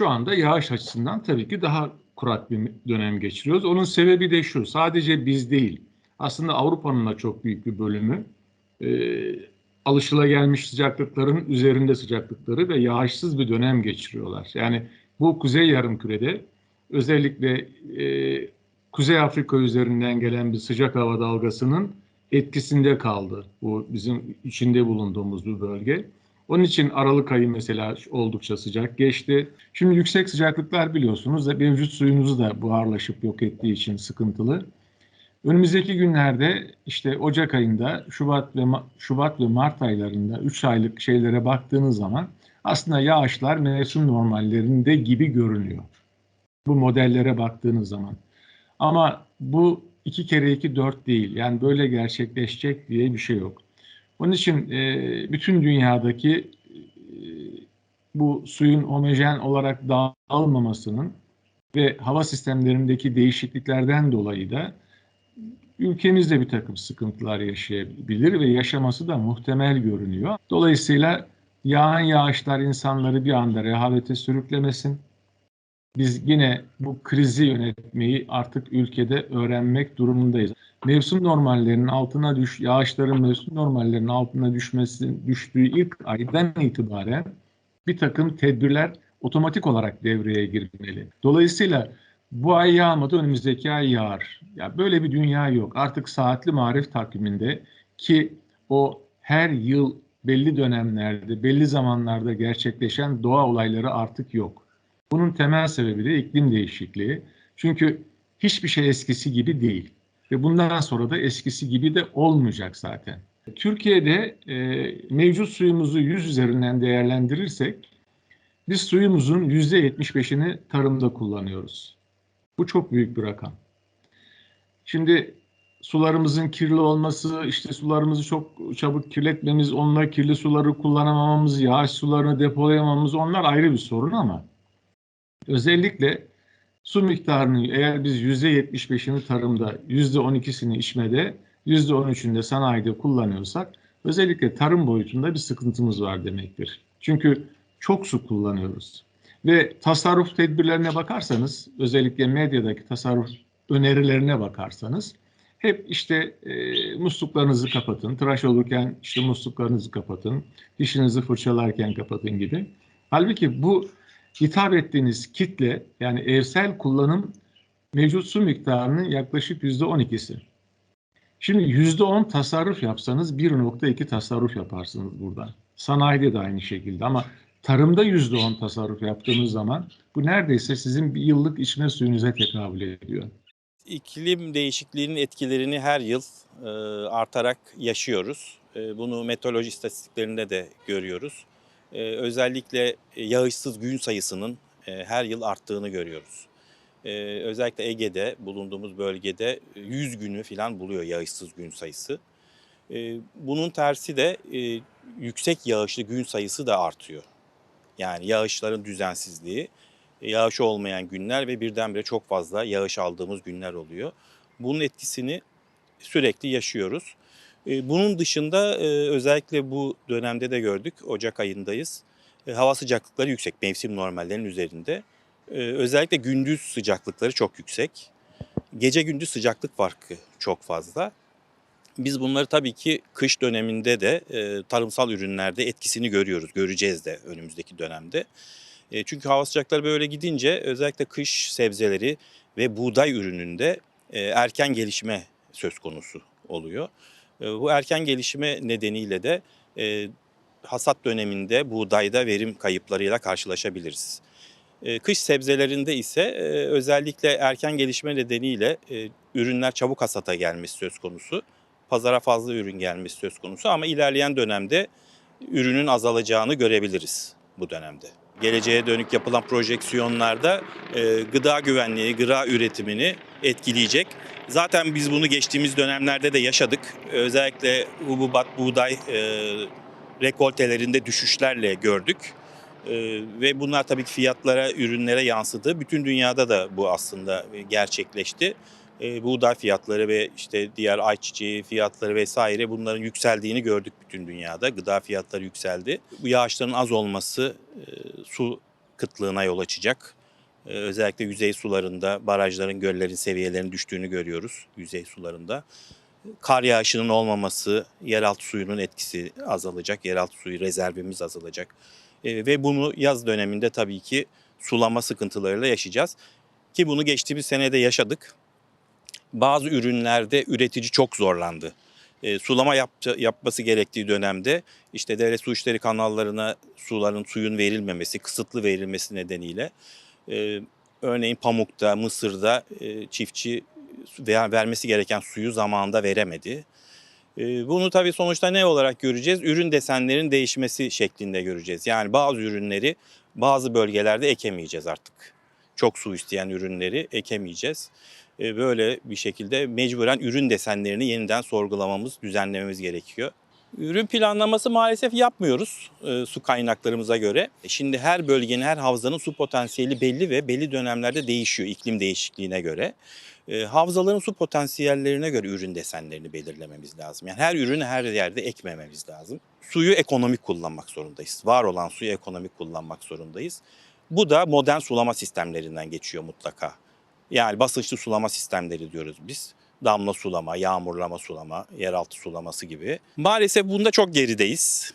şu anda yağış açısından tabii ki daha kurak bir dönem geçiriyoruz. Onun sebebi de şu, sadece biz değil, aslında Avrupa'nın da çok büyük bir bölümü e, alışılagelmiş sıcaklıkların üzerinde sıcaklıkları ve yağışsız bir dönem geçiriyorlar. Yani bu Kuzey Yarımküre'de özellikle e, Kuzey Afrika üzerinden gelen bir sıcak hava dalgasının etkisinde kaldı. Bu bizim içinde bulunduğumuz bir bölge. Onun için Aralık ayı mesela oldukça sıcak geçti. Şimdi yüksek sıcaklıklar biliyorsunuz da mevcut suyumuzu da buharlaşıp yok ettiği için sıkıntılı. Önümüzdeki günlerde işte Ocak ayında, Şubat ve Şubat ve Mart aylarında 3 aylık şeylere baktığınız zaman aslında yağışlar mevsim normallerinde gibi görünüyor. Bu modellere baktığınız zaman. Ama bu iki kere iki dört değil. Yani böyle gerçekleşecek diye bir şey yok. Onun için e, bütün dünyadaki e, bu suyun homojen olarak dağılmamasının ve hava sistemlerindeki değişikliklerden dolayı da ülkemizde bir takım sıkıntılar yaşayabilir ve yaşaması da muhtemel görünüyor. Dolayısıyla yağan yağışlar insanları bir anda rehavete sürüklemesin. Biz yine bu krizi yönetmeyi artık ülkede öğrenmek durumundayız. Mevsim normallerinin altına düş, yağışların mevsim normallerinin altına düşmesi, düştüğü ilk aydan itibaren bir takım tedbirler otomatik olarak devreye girmeli. Dolayısıyla bu ay yağmadı, önümüzdeki ay yağar. Ya böyle bir dünya yok. Artık saatli marif takviminde ki o her yıl belli dönemlerde, belli zamanlarda gerçekleşen doğa olayları artık yok. Bunun temel sebebi de iklim değişikliği. Çünkü hiçbir şey eskisi gibi değil. Ve bundan sonra da eskisi gibi de olmayacak zaten. Türkiye'de e, mevcut suyumuzu 100 üzerinden değerlendirirsek biz suyumuzun %75'ini tarımda kullanıyoruz. Bu çok büyük bir rakam. Şimdi sularımızın kirli olması, işte sularımızı çok çabuk kirletmemiz, onunla kirli suları kullanamamamız, yağış sularını depolayamamız onlar ayrı bir sorun ama özellikle su miktarını eğer biz %75'ini tarımda, %12'sini içmede, %13'ünü de sanayide kullanıyorsak özellikle tarım boyutunda bir sıkıntımız var demektir. Çünkü çok su kullanıyoruz. Ve tasarruf tedbirlerine bakarsanız, özellikle medyadaki tasarruf önerilerine bakarsanız, hep işte e, musluklarınızı kapatın, tıraş olurken işte musluklarınızı kapatın, dişinizi fırçalarken kapatın gibi. Halbuki bu hitap ettiğiniz kitle, yani evsel kullanım mevcut su miktarının yaklaşık yüzde 12'si. Şimdi yüzde 10 tasarruf yapsanız 1.2 tasarruf yaparsınız burada. Sanayide de aynı şekilde ama tarımda yüzde 10 tasarruf yaptığınız zaman bu neredeyse sizin bir yıllık içme suyunuza tekabül ediyor. İklim değişikliğinin etkilerini her yıl e, artarak yaşıyoruz. E, bunu meteoroloji istatistiklerinde de görüyoruz. E, özellikle yağışsız gün sayısının e, her yıl arttığını görüyoruz. E, özellikle Ege'de bulunduğumuz bölgede 100 günü falan buluyor yağışsız gün sayısı. E, bunun tersi de e, yüksek yağışlı gün sayısı da artıyor. Yani yağışların düzensizliği, yağış olmayan günler ve birdenbire çok fazla yağış aldığımız günler oluyor. Bunun etkisini sürekli yaşıyoruz. E, Bunun dışında e, özellikle bu dönemde de gördük, Ocak ayındayız. E, Hava sıcaklıkları yüksek, mevsim normallerinin üzerinde. Özellikle gündüz sıcaklıkları çok yüksek. Gece gündüz sıcaklık farkı çok fazla. Biz bunları tabii ki kış döneminde de tarımsal ürünlerde etkisini görüyoruz, göreceğiz de önümüzdeki dönemde. Çünkü hava sıcakları böyle gidince özellikle kış sebzeleri ve buğday ürününde erken gelişme söz konusu oluyor. E, bu erken gelişme nedeniyle de e, hasat döneminde buğdayda verim kayıplarıyla karşılaşabiliriz. E, kış sebzelerinde ise e, özellikle erken gelişme nedeniyle e, ürünler çabuk hasata gelmesi söz konusu. Pazara fazla ürün gelmesi söz konusu ama ilerleyen dönemde ürünün azalacağını görebiliriz bu dönemde. Geleceğe dönük yapılan projeksiyonlarda e, gıda güvenliği, gıda üretimini etkileyecek. Zaten biz bunu geçtiğimiz dönemlerde de yaşadık. Özellikle hububat, buğday e, rekoltelerinde düşüşlerle gördük. E, ve bunlar tabii ki fiyatlara, ürünlere yansıdı. Bütün dünyada da bu aslında gerçekleşti. E, buğday fiyatları ve işte diğer ayçiçeği fiyatları vesaire bunların yükseldiğini gördük bütün dünyada. Gıda fiyatları yükseldi. Bu yağışların az olması, e, su kıtlığına yol açacak. Ee, Özellikle yüzey sularında barajların, göllerin seviyelerinin düştüğünü görüyoruz yüzey sularında. Kar yağışının olmaması, yeraltı suyunun etkisi azalacak, yeraltı suyu rezervimiz azalacak. Ee, Ve bunu yaz döneminde tabii ki sulama sıkıntılarıyla yaşayacağız. Ki bunu geçtiğimiz senede yaşadık. Bazı ürünlerde üretici çok zorlandı. E, sulama yapça- yapması gerektiği dönemde işte devlet su işleri kanallarına suların suyun verilmemesi, kısıtlı verilmesi nedeniyle e, örneğin Pamuk'ta, Mısır'da e, çiftçi veya vermesi gereken suyu zamanında veremedi. E, bunu tabii sonuçta ne olarak göreceğiz? Ürün desenlerin değişmesi şeklinde göreceğiz. Yani bazı ürünleri bazı bölgelerde ekemeyeceğiz artık. Çok su isteyen ürünleri ekemeyeceğiz. E, Böyle bir şekilde mecburen ürün desenlerini yeniden sorgulamamız, düzenlememiz gerekiyor. Ürün planlaması maalesef yapmıyoruz e, su kaynaklarımıza göre. E, Şimdi her bölgenin, her havzanın su potansiyeli belli ve belli dönemlerde değişiyor iklim değişikliğine göre. E, havzaların su potansiyellerine göre ürün desenlerini belirlememiz lazım. Yani her ürünü her yerde ekmememiz lazım. Suyu ekonomik kullanmak zorundayız. Var olan suyu ekonomik kullanmak zorundayız. Bu da modern sulama sistemlerinden geçiyor mutlaka. Yani basınçlı sulama sistemleri diyoruz biz. Damla sulama, yağmurlama sulama, yeraltı sulaması gibi. Maalesef bunda çok gerideyiz.